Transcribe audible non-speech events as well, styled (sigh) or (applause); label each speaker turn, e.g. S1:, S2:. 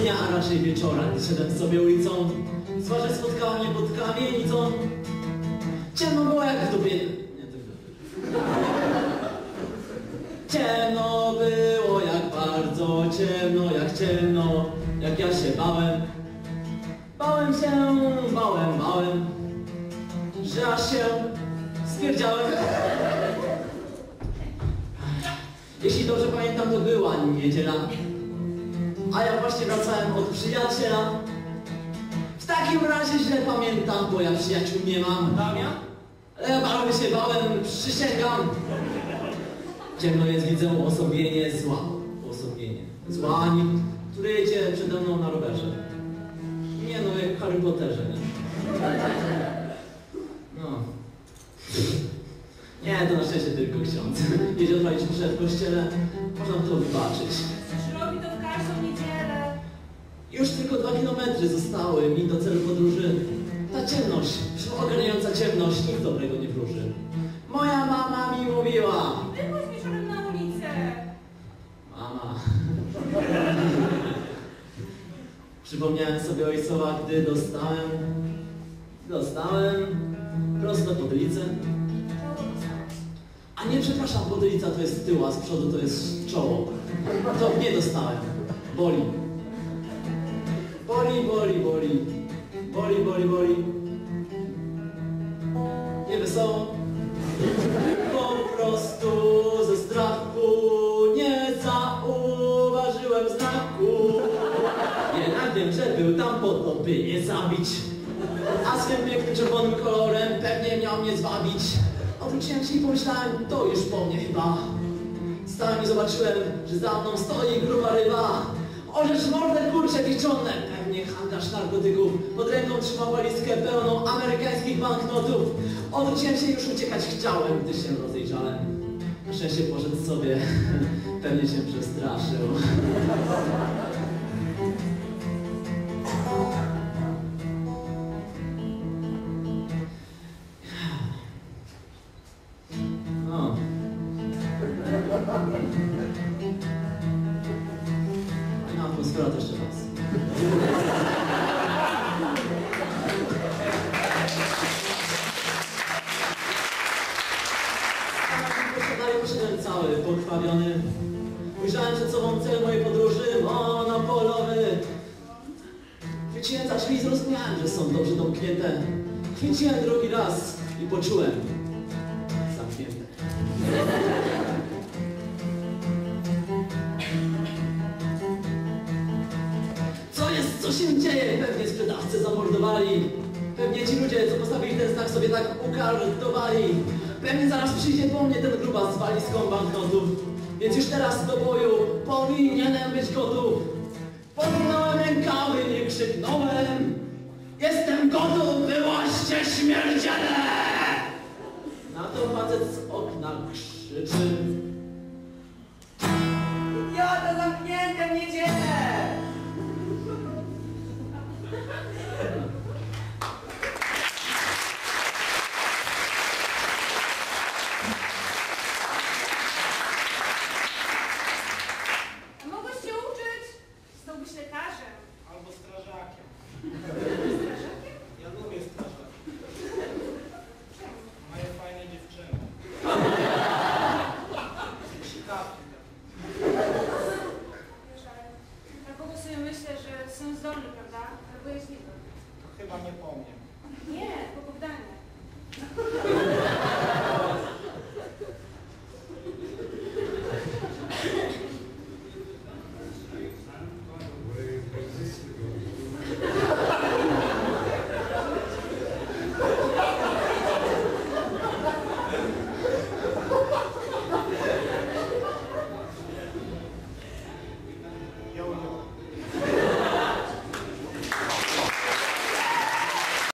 S1: dnia, a raczej wieczora, szedłem sobie ulicą. Zważę spotkała mnie pod kamienicą. Ciemno było jak w dupie... Nie, to. Ciemno było jak bardzo ciemno, jak ciemno, jak ja się bałem. Bałem się, bałem, bałem, że aż się spierdziałem. Jeśli dobrze pamiętam, to była niedziela, a ja właśnie wracałem od przyjaciela. W takim razie źle pamiętam, bo ja przyjaciół nie mam.
S2: Damian?
S1: Ale ja bardzo się bałem, przysięgam. Ciemno jest, widzę uosobienie zła. Uosobienie. Zła, który jedzie przede mną na rowerze. Nie no, jak w Harry Potterze, nie? No. Nie, to na szczęście tylko ksiądz. Jedzie odpalić w kościele, można to wybaczyć. Już tylko dwa kilometry zostały mi do celu podróży. Ta ciemność, wszechogarniająca ciemność, nic dobrego nie wróży. Moja mama mi mówiła,
S3: Wychodź wieczorem na ulicę.
S1: Mama. (laughs) Przypomniałem sobie ojcowa, gdy dostałem, dostałem prosto potylicę. A nie, przepraszam, potylica to jest tył, a z przodu to jest czoło. To nie dostałem. Boli, boli, boli. Boli. Nie wesoło. Po prostu ze strachu nie zauważyłem znaku. Jednak wiem, że był tam po to, by nie zabić. A swym pięknym czerwonym kolorem pewnie miał mnie zwabić. Odwróciłem się i pomyślałem, to już po mnie chyba. Stałem i zobaczyłem, że za mną stoi gruba ryba. Orzesz mordę kurczę pieczone, pewnie handlarz narkotyków. Pod ręką trzymał walizkę pełną amerykańskich banknotów. Odwróciłem się już uciekać chciałem, gdy się rozejrzałem. Na szczęście poszedł sobie, pewnie się przestraszył. 100 lat jeszcze raz. Cały pokrwawiony. Ujrzałem przed sobą cel mojej podróży monopolowy. Chwyciłem za drzwi i zrozumiałem, że są dobrze domknięte. Chwyciłem drugi raz i poczułem, się dzieje? Pewnie sprzedawcy zamordowali. Pewnie ci ludzie, co postawili ten znak, sobie tak ukartowali. Pewnie zaraz przyjdzie po mnie ten gruba z walizką banknotów. Więc już teraz do boju powinienem być gotów. Podnąłem rękawy, nie krzyknąłem. Jestem gotów, wyłaźcie śmierdziele! Na to facet z okna krzyczy. Ja to zamknę! не помню.